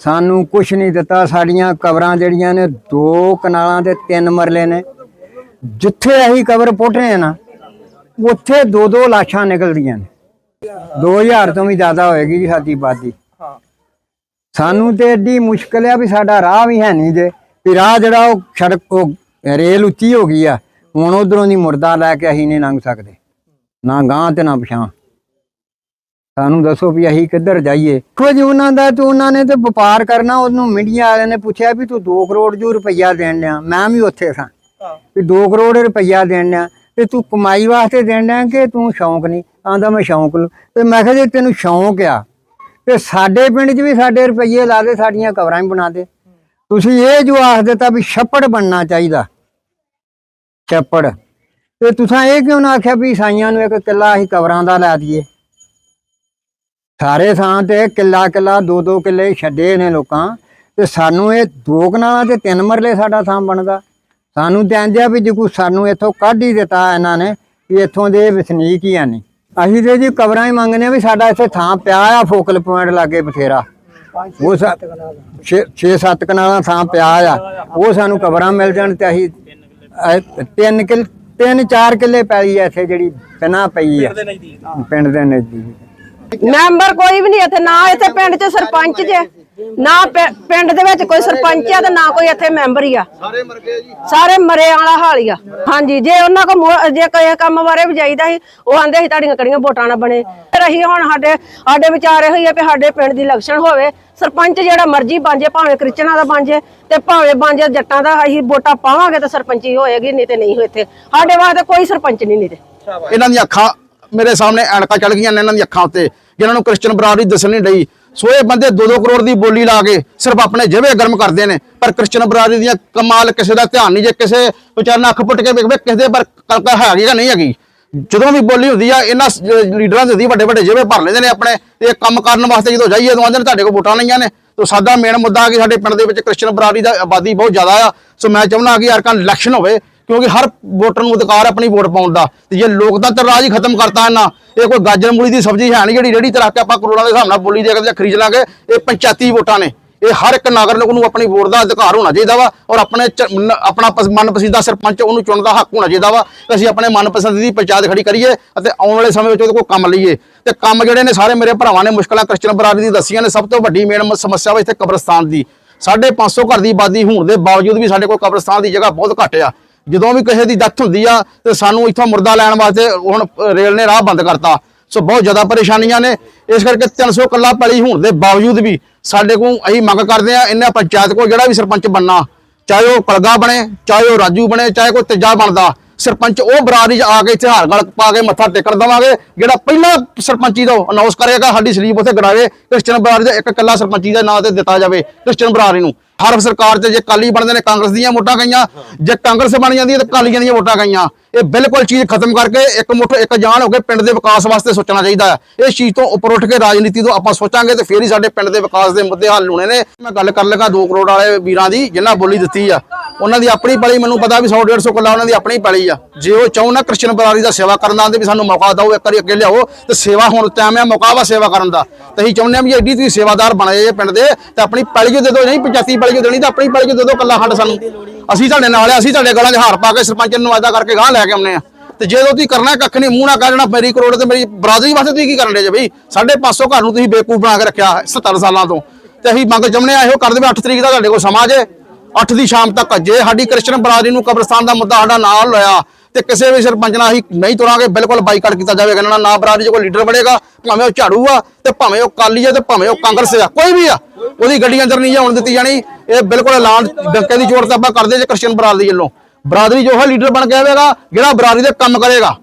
ਸਾਨੂੰ ਕੁਝ ਨਹੀਂ ਦਿੱਤਾ। ਸਾਡੀਆਂ ਕਬਰਾਂ ਜਿਹੜੀਆਂ ਨੇ ਦੋ ਕਨਾਲਾਂ ਤੇ ਤਿੰਨ ਮਰਲੇ ਨੇ। ਜਿੱਥੇ ਅਸੀਂ ਕਬਰ ਪੁੱਟੇ ਨਾ ਉੱਥੇ ਦੋ ਦੋ ਲਾਸ਼ਾਂ ਨਿਕਲਦੀਆਂ ਨੇ। 2000 ਤੋਂ ਵੀ ਜ਼ਿਆਦਾ ਹੋਏਗੀ ਜੀ ਸਾਡੀ ਆਬਾਦੀ। ਸਾਨੂੰ ਤੇ ਏਡੀ ਮੁਸ਼ਕਲ ਆ ਵੀ ਸਾਡਾ ਰਾਹ ਵੀ ਹੈ ਨਹੀਂ ਜੇ। ਵੀ ਰਾਹ ਜਿਹੜਾ ਉਹ ਸੜਕ ਉਹ ਰੇਲ ਉੱਚੀ ਹੋ ਗਈ ਆ ਹੁਣ ਉਧਰੋਂ ਦੀ ਮੁਰਦਾ ਲੈ ਕੇ ਅਸੀਂ ਨਹੀਂ ਲੰਘ ਸਕਦੇ। ਨਾ ਗਾਂ ਤੇ ਨਾ ਪਛਾਂ ਸਾਨੂੰ ਦੱਸੋ ਵੀ ਅਸੀਂ ਕਿੱਧਰ ਜਾਈਏ। ਕੁਝ ਉਹਨਾਂ ਦਾ ਤੇ ਉਹਨਾਂ ਨੇ ਤੇ ਵਪਾਰ ਕਰਨਾ ਉਹਨੂੰ ਮੀਡੀਆ ਵਾਲਿਆਂ ਨੇ ਪੁੱਛਿਆ ਵੀ ਤੂੰ 2 ਕਰੋੜ ਜੋ ਰੁਪਈਆ ਦੇਣ ਲਿਆ ਮੈਂ ਵੀ ਉੱਥੇ ਸਾਂ। ਵੀ 2 ਕਰੋੜ ਰੁਪਈਆ ਦੇਣ ਲਿਆ ਤੇ ਤੂੰ ਕਮਾਈ ਵਾਸਤੇ ਦੇਣ ਲਿਆ ਕਿ ਤੂੰ ਸ਼ੌਂਕ ਨਹੀਂ? ਆਂਦਾ ਮੈਂ ਸ਼ੌਂਕ ਲੂ ਤੇ ਮੈਂ ਕਿਹਾ ਜੇ ਤੈਨੂੰ ਸ਼ੌਂਕ ਆ ਤੇ ਸਾਡੇ ਪਿੰਡ 'ਚ ਵੀ ਸਾਡੇ ਰੁਪਈਏ ਲਾ ਦੇ ਸਾਡੀਆਂ ਕਵਰਾਂ ਵੀ ਬਣਾ ਦੇ। ਤੁਸੀਂ ਇਹ ਜੋ ਆਖ ਦਿੱਤਾ ਵੀ ਛੱਪੜ ਬਣਨਾ ਚਾਹੀਦਾ। ਛੱਪੜ। ਤੇ ਤੁਸੀਂ ਇਹ ਕਿਉਂ ਨਾ ਆਖਿਆ ਵੀ ਸਾਈਆਂ ਨੂੰ ਇੱਕ ਕਿੱਲਾ ਅਸੀਂ ਕਵਰਾਂ ਦਾ ਲੈ ਦਈਏ? ਸਾਰੇ ਥਾਂ ਤੇ ਕਿੱਲਾ ਕਿੱਲਾ ਦੋ ਦੋ ਕਿੱਲੇ ਛੱਡੇ ਨੇ ਲੋਕਾਂ। ਤੇ ਸਾਨੂੰ ਇਹ ਦੋ ਕਨਾਲਾਂ ਤੇ ਤਿੰਨ ਮਰਲੇ ਸਾਡਾ ਥਾਂ ਬਣਦਾ। ਸਾਨੂੰ ਤੇ ਇੰਜ ਆ ਵੀ ਜੇ ਕੋਈ ਸਾਨੂੰ ਇੱਥੋਂ ਕੱਢ ਹੀ ਦਿੱਤਾ ਇਹਨਾਂ ਨੇ ਵੀ ਇੱਥੋਂ ਦੇ ਵਸਨੀਕ ਹੀ ਆ ਨਹੀਂ। ਅਸੀਂ ਤੇ ਜੀ ਕਬਰਾਂ ਹੀ ਮੰਗਨੇ ਆ ਵੀ ਸਾਡਾ ਇੱਥੇ ਥਾਂ ਪਿਆ ਆ ਫੋਕਲ ਪੁਆਇੰਟ ਲਾਗੇ ਬਥੇਰਾ। ਉਹ 6-7 ਕਨਾਲਾਂ ਥਾਂ ਪਿਆ ਆ। ਉਹ ਸਾਨੂੰ ਕਬਰਾਂ ਮਿਲ ਜਾਣ ਤੇ ਅਸੀਂ ਤਿੰਨ ਕਿੱਲ ਤਿੰਨ ਚਾਰ ਕਿੱਲੇ ਪੈਲੀ ਆ ਇੱਥੇ ਜਿਹੜੀ ਪਿਨਾ ਪਈ ਆ। ਪਿੰਡ ਦੇ ਨਜ਼ਦੀਕ। ਮੈਂਬਰ ਕੋਈ ਵੀ ਨਹੀਂ ਇੱਥੇ ਨਾ ਇੱਥੇ ਪਿੰਡ 'ਚ ਸਰਪੰਚ ਜੇ ਨਾ ਪਿੰਡ ਦੇ ਵਿੱਚ ਕੋਈ ਸਰਪੰਚ ਆ ਤੇ ਨਾ ਕੋਈ ਇੱਥੇ ਮੈਂਬਰ ਹੀ ਆ। ਸਾਰੇ ਮਰ ਗਏ ਜੀ। ਸਾਰੇ ਮਰੇ ਵਾਲਾ ਹਾਲ ਹੀ ਆ। ਹਾਂਜੀ ਜੇ ਉਹਨਾਂ ਕੋ ਜੇ ਕੋਈ ਕੰਮ ਬਾਰੇ ਵੀ ਜਾਈਦਾ ਸੀ ਉਹ ਆਂਦੇ ਸੀ ਤੁਹਾਡੀਆਂ ਕਿਹੜੀਆਂ ਵੋਟਾਂ ਨਾ ਬਣੇ। ਫਿਰ ਅਸੀਂ ਹੁਣ ਸਾਡੇ ਸਾਡੇ ਵਿਚਾਰੇ ਹੋਈ ਆ ਵੀ ਸਾਡੇ ਪਿੰਡ ਦੀ ਇਲੈਕਸ਼ਨ ਹੋਵੇ ਸਰਪੰਚ ਜਿਹੜਾ ਮਰਜ਼ੀ ਬਣ ਜੇ ਭਾਵੇਂ ਕ੍ਰਿਸਚਨਾਂ ਦਾ ਬਣ ਜੇ ਤੇ ਭਾਵੇਂ ਬਣ ਜੇ ਜੱਟਾਂ ਦਾ ਅਸੀਂ ਵੋਟਾਂ ਪਾਵਾਂਗੇ ਤਾਂ ਸਰਪੰਚੀ ਹੋਏਗੀ ਨਹੀਂ ਤੇ ਨਹੀਂ ਹੋਏ ਇੱਥੇ। ਸਾਡੇ ਵਾਸਤੇ ਕੋਈ ਸਰਪੰਚ ਨਹੀਂ ਨਹੀਂ ਤੇ ਇਹਨਾਂ ਦੀਆਂ ਅੱਖਾਂ ਮੇਰੇ ਸਾਹਮਣੇ ਐਨਕਾਂ ਚੜ ਗਈਆਂ ਨੇ ਇਹਨਾਂ ਦੀਆਂ ਅੱਖਾਂ ਉੱਤੇ ਜਿਹਨਾਂ ਨੂੰ ਕ੍ਰਿਸਚਨ ਬਰਾਦਰੀ ਦੱਸਣ ਨਹੀਂ ਡਈ। ਸੋ ਇਹ ਬੰਦੇ 2-2 ਕਰੋੜ ਦੀ ਬੋਲੀ ਲਾ ਕੇ ਸਿਰਫ ਆਪਣੇ ਜਿਵੇਂ ਗਰਮ ਕਰਦੇ ਨੇ, ਪਰ ਕ੍ਰਿਸਚਨ ਬਰਾਦਰੀ ਦੀਆਂ ਕਮਾਲ ਕਿਸੇ ਦਾ ਧਿਆਨ ਨਹੀਂ, ਜੇ ਕਿਸੇ ਵਿਚਾਰ ਅੱਖ ਪੁੱਟ ਕੇ ਵੇਖਵੇ ਕਿਸੇ ਦੇ, ਪਰ ਕਲਕਾ ਹੈਗੀ ਜਾਂ ਨਹੀਂ ਹੈਗੀ। ਜਦੋਂ ਵੀ ਬੋਲੀ ਹੁੰਦੀ ਆ, ਇਹਨਾਂ ਸ- ਅਹ ਲੀਡਰਾਂ ਦੀ ਵੱਡੇ ਵੱਡੇ ਜਿਵੇਂ ਭਰ ਲੈਂਦੇ ਨੇ ਆਪਣੇ ਇਹ ਕੰਮ ਕਰਨ ਵਾਸਤੇ ਜਦੋਂ ਜਾਈਏ ਤਾਂ ਆਂਦੇ ਨੇ ਤੁਹਾਡੇ ਕੋਲ ਵੋਟਾਂ ਲਈਆਂ ਨੇ। ਤੋ ਸਾਡਾ ਮੇਨ ਮੁੱਦਾ ਕਿ ਸਾਡੇ ਪਿੰਡ ਦੇ ਵਿੱਚ ਕ੍ਰਿਸਚਨ ਬਰਾਦਰੀ ਦਾ ਆਬਾਦੀ ਬਹੁਤ ਜ਼ਿਆਦਾ ਆ। ਸੋ ਮੈਂ ਚਾਹੁੰਦਾ ਕਿ ਯਾਰ ਕੱਲ ਇਲੈਕਸ਼ਨ ਹੋਵੇ ਕਿਉਂਕਿ ਹਰ ਵੋਟਰ ਨੂੰ ਅਧਿਕਾਰ ਆਪਣੀ ਵੋਟ ਪਾਉਣ ਦਾ। ਤੇ ਜੇ ਲੋਕਤੰਤਰ ਰਾਜ ਹੀ ਖਤਮ ਕਰਤਾ ਇਹਨਾਂ। ਇਹ ਕੋਈ ਗਾਜਰ ਮੂਲੀ ਦੀ ਸਬਜ਼ੀ ਹੈ ਨਹੀਂ ਜਿਹੜੀ ਰੇੜੀ ਤੇ ਰੱਖ ਕੇ ਆਪਾਂ ਕਰੋੜਾਂ ਦੇ ਹਿਸਾਬ ਨਾਲ ਬੋਲੀ ਦੇ ਕੇ ਖਰੀਦ ਲਾਂਗੇ। ਇਹ ਪੰਚਾਇਤੀ ਵੋਟਾਂ ਨੇ। ਇਹ ਹਰ ਇੱਕ ਨਾਗਰਿਕ ਨੂੰ ਆਪਣੀ ਵੋਟ ਦਾ ਅਧਿਕਾਰ ਹੋਣਾ ਚਾਹੀਦਾ ਵਾ ਔਰ ਆਪਣੇ ਚ- ਆਪਣਾ ਪਸ- ਮਨਪਸੰਦ ਸਰਪੰਚ ਉਹਨੂੰ ਚੁਣਨ ਦਾ ਹੱਕ ਹੋਣਾ ਚਾਹੀਦਾ ਵਾ ਕਿ ਅਸੀਂ ਆਪਣੇ ਮਨਪਸੰਦ ਦੀ ਪੰਚਾਇਤ ਖੜੀ ਕਰੀਏ ਅਤੇ ਆਉਣ ਵਾਲੇ ਸਮੇਂ ਵਿੱਚ ਉਹਦੇ ਕੋਲ ਕੰਮ ਲਈਏ। ਤੇ ਕੰਮ ਜਿਹੜੇ ਨੇ ਸਾਰੇ ਮੇਰੇ ਭਰਾਵਾਂ ਨੇ ਮੁਸ਼ਕਲਾਂ ਕ੍ਰਿਸਚਨ ਬਰਾਦਰੀ ਦੀ ਦੱਸੀਆਂ ਨੇ। ਸਭ ਤੋਂ ਵੱਡੀ ਮੇਨ ਸਮੱਸਿਆ ਵਾ ਇੱਥੇ ਕਬਰਸਤਾਨ ਦੀ। ਸਾਢੇ 500 ਘਰ ਦੀ ਆਬਾਦੀ ਹੋਣ ਦੇ ਬਾਵਜੂਦ ਵੀ ਸਾਡੇ ਕੋਲ ਕਬਰਸਤਾਨ ਦੀ ਜਗ੍ਹਾ ਬਹੁਤ ਘੱਟ ਆ। ਜਦੋਂ ਵੀ ਕਿਸੇ ਦੀ ਡੈਥ ਹੁੰਦੀ ਆ, ਤੇ ਸਾਨੂੰ ਇੱਥੋਂ ਮੁਰਦਾ ਲੈਣ ਵਾਸਤੇ ਹੁਣ ਰੇਲ ਨੇ ਰਾਹ ਬੰਦ ਕਰਤਾ। ਸੋ ਬਹੁਤ ਜ਼ਿਆਦਾ ਪਰੇਸ਼ਾਨੀਆਂ ਨੇ। ਇਸ ਕਰਕੇ 300 ਕੱਲਾ ਪੈਲੀ ਹੋਣ ਦੇ ਬਾਵਜੂਦ ਵੀ ਸਾਡੇ ਕੋਲ ਅਸੀਂ ਮੰਗ ਕਰਦੇ ਆ ਇਹਨਾਂ ਪੰਚਾਇਤ ਕੋਲ ਜਿਹੜਾ ਵੀ ਸਰਪੰਚ ਬੰਨਾ ਚਾਹੇ ਉਹ ਕਲਗਾ ਬਣੇ, ਚਾਹੇ ਉਹ ਰਾਜੂ ਬਣੇ, ਚਾਹੇ ਕੋਈ ਤੇਜਾ ਬਣਦਾ, ਸਰਪੰਚ ਉਹ ਬਰਾਦਰੀ 'ਚ ਆ ਕੇ ਇੱਥੇ ਹਾਰ ਗਲ ਪਾ ਕੇ ਮੱਥਾ ਟੇਕਣ ਦਵਾਂਗੇ, ਜਿਹੜਾ ਪਹਿਲਾਂ ਸਰਪੰਚੀ ਦਾ ਅਨਾਉਂਸ ਕਰੇਗਾ, ਸਾਡੀ ਸਲੀਪ ਉੱਥੇ ਗੜਾਵੇ, ਕ੍ਰਿਸਚਨ ਬਰਾਦਰੀ ਦਾ ਇੱਕ ਕੱਲਾ ਸਰਪੰਚੀ ਦਾ ਨਾਂ ਤੇ ਦਿੱਤਾ ਜਾਵੇ, ਕ੍ਰਿਸਚਨ ਬਰਾਦਰੀ ਨੂੰ। ਹਰ ਸਰਕਾਰ 'ਚ ਜੇ ਕਾਲੀ ਬਣਦੇ ਨੇ ਕਾਂਗਰਸ ਦੀਆਂ ਵੋਟਾਂ ਗਈਆਂ ਜੇ ਕਾਂਗਰਸ ਬਣ ਜਾਂਦੀ ਹੈ ਤਾਂ ਕਾਲੀਆਂ ਦੀਆਂ ਵੋਟਾਂ ਗਈਆਂ। ਇਹ ਬਿਲਕੁਲ ਚੀਜ਼ ਖਤਮ ਕਰਕੇ ਇੱਕ ਮੁੱਠ, ਇੱਕ ਜਾਨ ਹੋ ਕੇ ਪਿੰਡ ਦੇ ਵਿਕਾਸ ਵਾਸਤੇ ਸੋਚਣਾ ਚਾਹੀਦਾ ਹੈ। ਇਸ ਚੀਜ਼ ਤੋਂ ਉੱਪਰ ਉੱਠ ਕੇ ਰਾਜਨੀਤੀ ਤੋਂ ਆਪਾਂ ਸੋਚਾਂਗੇ ਤੇ ਫੇਰ ਹੀ ਸਾਡੇ ਪਿੰਡ ਦੇ ਵਿਕਾਸ ਦੇ ਮੁੱਦੇ ਹੱਲ ਹੋਣੇ ਨੇ। ਮੈਂ ਗੱਲ ਕਰ ਲੱਗਾ 2 ਕਰੋੜ ਵਾਲੇ ਵੀਰਾਂ ਦੀ, ਜਿਨ੍ਹਾਂ ਬੋਲੀ ਦਿੱਤੀ ਆ। ਉਹਨਾਂ ਦੀ ਆਪਣੀ ਪੈਲੀ, ਮੈਨੂੰ ਪਤਾ ਵੀ 100 150 ਕਿੱਲਾ ਉਹਨਾਂ ਦੀ ਆਪਣੀ ਪੈਲੀ ਆ। ਜੇ ਉਹ ਚਾਹੋ ਨਾ ਕ੍ਰਿਸ਼ਨ ਬਰਾਰੀ ਦਾ ਸੇਵਾ ਕਰਨ ਦਾ ਵੀ ਸਾਨੂੰ ਮੌਕਾ ਦਿਓ, ਇੱਕ ਵਾਰੀ ਅੱਗੇ ਲਿਆਓ, ਤੇ ਸੇਵਾ ਹੁਣ ਟਾਈਮ ਆ, ਮੌਕਾ ਵਾ ਸੇਵਾ ਕਰਨ ਦਾ। ਤੇ ਅਸੀਂ ਚਾਹੁੰਦੇ ਆ ਵੀ ਐਡੀ ਤੁਸੀਂ ਸੇਵਾਦਾਰ ਬਣੇ ਜੇ ਪਿੰਡ ਦੇ, ਤੇ ਆਪਣੀ ਪੈਲੀ ਜੋ ਦੇ ਦਿਓ, ਨਹੀਂ ਪੰਚਾਇਤੀ ਪੈਲੀ ਜੋ ਦੇਣੀ, ਤਾਂ ਆਪਣੀ ਪੈਲੀ ਜੋ ਦੇ ਦਿਓ ਕੱਲਾ ਖੰਡ ਸਾਨੂੰ। ਅਸੀਂ ਤੁਹਾਡੇ ਨਾਲ ਆ, ਅਸੀਂ ਤੁਹਾਡੇ ਗਲਾਂ 'ਚ ਹਾਰ ਪਾ ਕੇ ਸਰਪੰਚ ਨੂੰ ਵਾਅਦਾ ਕਰਕੇ ਗਾਂ ਲੈ ਕੇ ਆਉਨੇ ਆ। ਤੇ ਜੇ ਤੁਸੀਂ ਕਰਨਾ ਕੱਖ ਨਹੀਂ, ਮੂੰਹ ਨਾ ਕਹਿ ਮੇਰੀ ਕਰੋੜ ਤੇ ਮੇਰੀ ਬਰਾਦਰੀ ਵਾਸਤੇ ਤੁਸੀਂ ਕੀ ਕਰਨ ਦੇ ਜੇ ਬਈ? 550 ਘਰ ਨੂੰ ਤੁਸੀਂ ਬੇਕੂਫ ਬਣਾ ਕੇ ਰੱਖਿਆ 70 ਸਾਲਾਂ ਤੋਂ। ਤੇ ਅਸੀਂ ਮੰਗ ਚਾਹੁੰਦੇ ਆ, ਇਹੋ ਕਰ ਦੇਵੇ 8 ਤਰੀਕ ਦਾ ਤੁਹਾਡੇ ਕੋਲ ਸਮਾਂ ਜੇ। 8 ਦੀ ਸ਼ਾਮ ਤੱਕ ਜੇ ਸਾਡੀ ਕ੍ਰਿਸਚਨ ਬਰਾਦਰੀ ਨੂੰ ਕਬਰਸਤਾਨ ਦਾ ਮੁੱਦਾ ਸਾਡਾ ਨਾਲ ਹੋਇਆ, ਤੇ ਕਿਸੇ ਵੀ ਸਰਪੰਚ ਨਾਲ ਅਸੀਂ ਨਹੀਂ ਤੁਰਾਂਗੇ, ਬਿਲਕੁਲ ਬਾਈਕਾਟ ਕੀਤਾ ਜਾਵੇਗਾ। ਨਾ ਨਾ ਬਰਾਦਰੀ 'ਚ ਕੋਈ ਲੀਡਰ ਬਣੇਗਾ, ਭਾਵੇਂ ਉਹ ਝਾੜੂ ਆ, ਤੇ ਭਾਵੇਂ ਉਹ ਕਾਲੀ ਆ, ਤੇ ਭਾਵੇਂ ਉਹ ਕਾਂਗਰਸ ਆ, ਕੋਈ ਵੀ ਆ। ਉਹਦੀ ਗੱਡੀ ਅੰਦਰ ਨਹੀਂ ਆਉਣ ਦਿੱਤੀ ਜਾਣੀ। ਇਹ ਬਿਲਕੁਲ ਐਲਾਨ ਡੰਕੇ ਦੀ ਚੋਟ ਤੇ ਆਪਾਂ ਕਰਦੇ ਜੇ ਕ੍ਰਿਸਚਨ ਬਰਾਦਰੀ ਵੱਲੋਂ। ਬਰਾਦਰੀ ਜੋ ਹੈ ਲੀਡਰ ਬਣ ਕੇ ਆਵੇਗਾ ਜਿਹੜਾ ਬਰਾਦਰੀ ਦੇ ਕੰਮ ਕਰੇਗਾ।